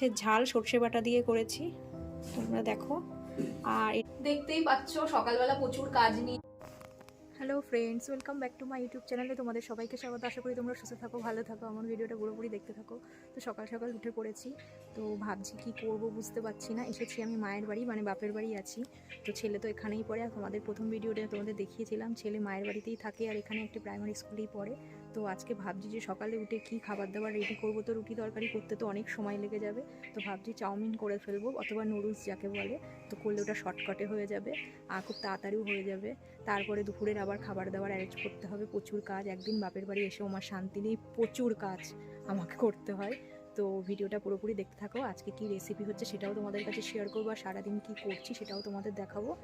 মাছের ঝাল, সর্ষে বাটা দিয়ে করেছি। তোমরা দেখো। আর দেখতেই পাচ্ছ সকালবেলা প্রচুর কাজ নিয়ে hello friends welcome back to my YouTube চ্যানেলে তোমাদের সবাইকে স্বাগত। আশা করি তোমরা সুস্থ থাকো, ভালো থাকো। আমার ভিডিওটা পুরোপুরি দেখতে থাকো। তো সকাল সকাল উঠে পড়েছি। তো ভাবছি কি করব বুঝতে পারছি না। এসেছি আমি মায়ের বাড়ি মানে বাপের বাড়ি আছি। তো ছেলে তো এখানেই পড়ে। আর তোমাদের প্রথম ভিডিওটা তোমাদের দেখিয়েছিলাম। ছেলে মায়ের বাড়িতেই থাকে আর এখানে একটি প্রাইমারি স্কুলেই পড়ে। তো আজকে ভাবছি যে সকালে উঠে কি খাবার দাবার রেডি করব। তো রুটি তরকারি করতে তো অনেক সময় লেগে যাবে। তো ভাবছি চাউমিন করে ফেলব অথবা নুডলস যাকে বলে। তো করলে ওটা শর্টকাটে হয়ে যাবে। আর খুব তাড়াতাড়িও হয়ে যাবে। তারপরে দুপুরের আবার খাবার দাবার অ্যারেঞ্জ করতে হবে। প্রচুর কাজ, একদিন বাপের বাড়ি এসেও আমার শান্তি নেই, প্রচুর কাজ আমাকে করতে হয়। তো ভিডিওটা পুরোপুরি দেখতে থাকো। আজকে কি রেসিপি হচ্ছে সেটাও তোমাদের কাছে শেয়ার করব আর সারাদিন কি করছি সেটাও তোমাদের দেখাবো।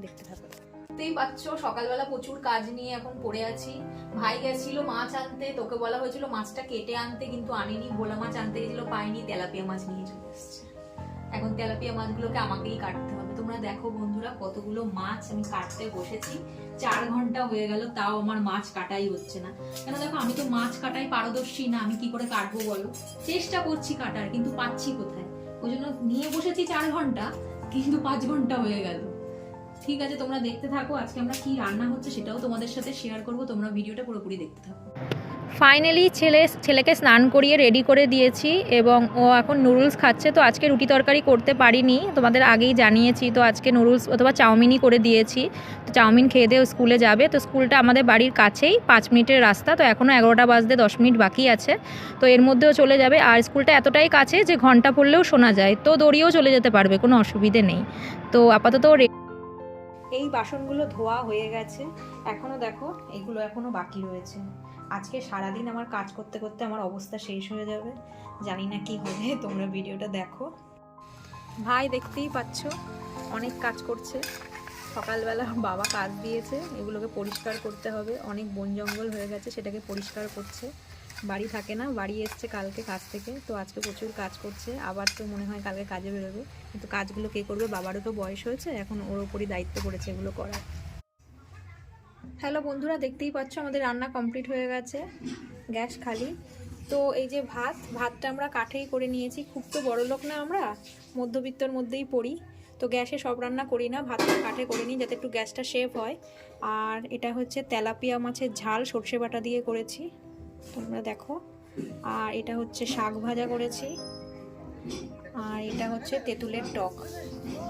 দেখতে থাকো। দেখতেই পাচ্ছ, সকালবেলা প্রচুর কাজ নিয়ে এখন পড়ে আছি। ভাই গেছিল মাছ আনতে, তোকে বলা হয়েছিল মাছটা কেটে আনতে, কিন্তু আনেনি। ভোলা মাছ আনতে গেছিল, পাইনি, তেলাপিয়া মাছ নিয়ে চলে এসছে। এখন তেলাপিয়া মাছগুলোকে আমাকেই কাটতে হবে। তোমরা দেখো বন্ধুরা কতগুলো মাছ আমি কাটতে বসেছি। চার ঘণ্টা হয়ে গেল, তাও আমার মাছ কাটাই হচ্ছে না। কেন দেখো, আমি তো মাছ কাটাই পারদর্শী না, আমি কি করে কাটবো বলো? চেষ্টা করছি কাটার, কিন্তু পাচ্ছি কোথায়? ওই জন্য নিয়ে বসেছি চার ঘণ্টা, কিন্তু পাঁচ ঘণ্টা হয়ে গেল। ঠিক আছে, তোমরা দেখতে থাকো, আজকে আমরা কি রান্না হচ্ছে সেটাও তোমাদের সাথে শেয়ার করব, তোমরা ভিডিওটা পুরোপুরি দেখতে থাকো। ফাইনালি ছেলে ছেলেকে স্নান করিয়ে রেডি করে দিয়েছি এবং ও এখন নুডলস খাচ্ছে। তো আজকে রুটি তরকারি করতে পারিনি। তোমাদের আগেই জানিয়েছি, তো আজকে নুডলস অথবা চাউমিনই করে দিয়েছি। তো চাউমিন খেয়ে দিয়ে স্কুলে যাবে। তো স্কুলটা আমাদের বাড়ির কাছেই, পাঁচ মিনিটের রাস্তা। তো এখনও এগারোটা বাজতে দশ মিনিট বাকি আছে। তো এর মধ্যেও চলে যাবে। আর স্কুলটা এতটাই কাছে যে ঘণ্টা পড়লেও শোনা যায়। তো দড়িয়েও চলে যেতে পারবে, কোনো অসুবিধে নেই। তো আপাতত এই বাসনগুলো ধোয়া হয়ে গেছে। এখনও দেখো, এগুলো এখনও বাকি রয়েছে। আজকে সারাদিন আমার কাজ করতে করতে আমার অবস্থা শেষ হয়ে যাবে। জানি না কি হবে, তোমরা ভিডিওটা দেখো। ভাই, দেখতেই পাচ্ছ, অনেক কাজ করছে। সকালবেলা বাবা কাজ দিয়েছে, এগুলোকে পরিষ্কার করতে হবে। অনেক বন জঙ্গল হয়ে গেছে, সেটাকে পরিষ্কার করছে। বাড়ি থাকে না, বাড়ি এসছে কালকে কাজ থেকে, তো আজকে প্রচুর কাজ করছে। আবার তো মনে হয় কালকে কাজে বেরোবে। কিন্তু কাজগুলো কে করবে? বাবারও তো বয়স হয়েছে, এখন ওর ওপরই দায়িত্ব পড়েছে এগুলো করার। হ্যালো বন্ধুরা, দেখতেই পাচ্ছ আমাদের রান্না কমপ্লিট হয়ে গেছে, গ্যাস খালি। তো এই যে ভাত, ভাতটা আমরা কাঠেই করে নিয়েছি। খুব তো বড় লোক না আমরা, মধ্যবিত্তর মধ্যেই পড়ি। তো গ্যাসে সব রান্না করি না, ভাতটা কাঠে করে নিই যাতে একটু গ্যাসটা সেভ হয়। আর এটা হচ্ছে তেলাপিয়া মাছের ঝাল, সর্ষে বাটা দিয়ে করেছি। তোমরা দেখো। আর এটা হচ্ছে শাক ভাজা করেছি। আর এটা হচ্ছে তেঁতুলের টক।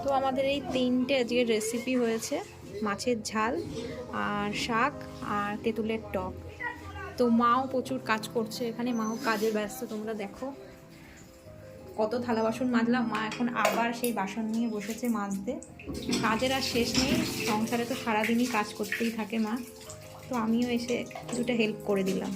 তো আমাদের এই তিনটে আজকের রেসিপি হয়েছে। মাছের ঝাল, আর শাক, আর তেঁতুলের টক। তো মাও প্রচুর কাজ করছে এখানে, মাও কাজে ব্যস্ত, তোমরা দেখো। কত থালা বাসন মাজলাম, মা এখন আবার সেই বাসন নিয়ে বসেছে মাজতে। কাজের আর শেষ নেই, সংসারে তো সারাদিনই কাজ করতেই থাকে মা। তো আমিও এসে কিছুটা হেল্প করে দিলাম।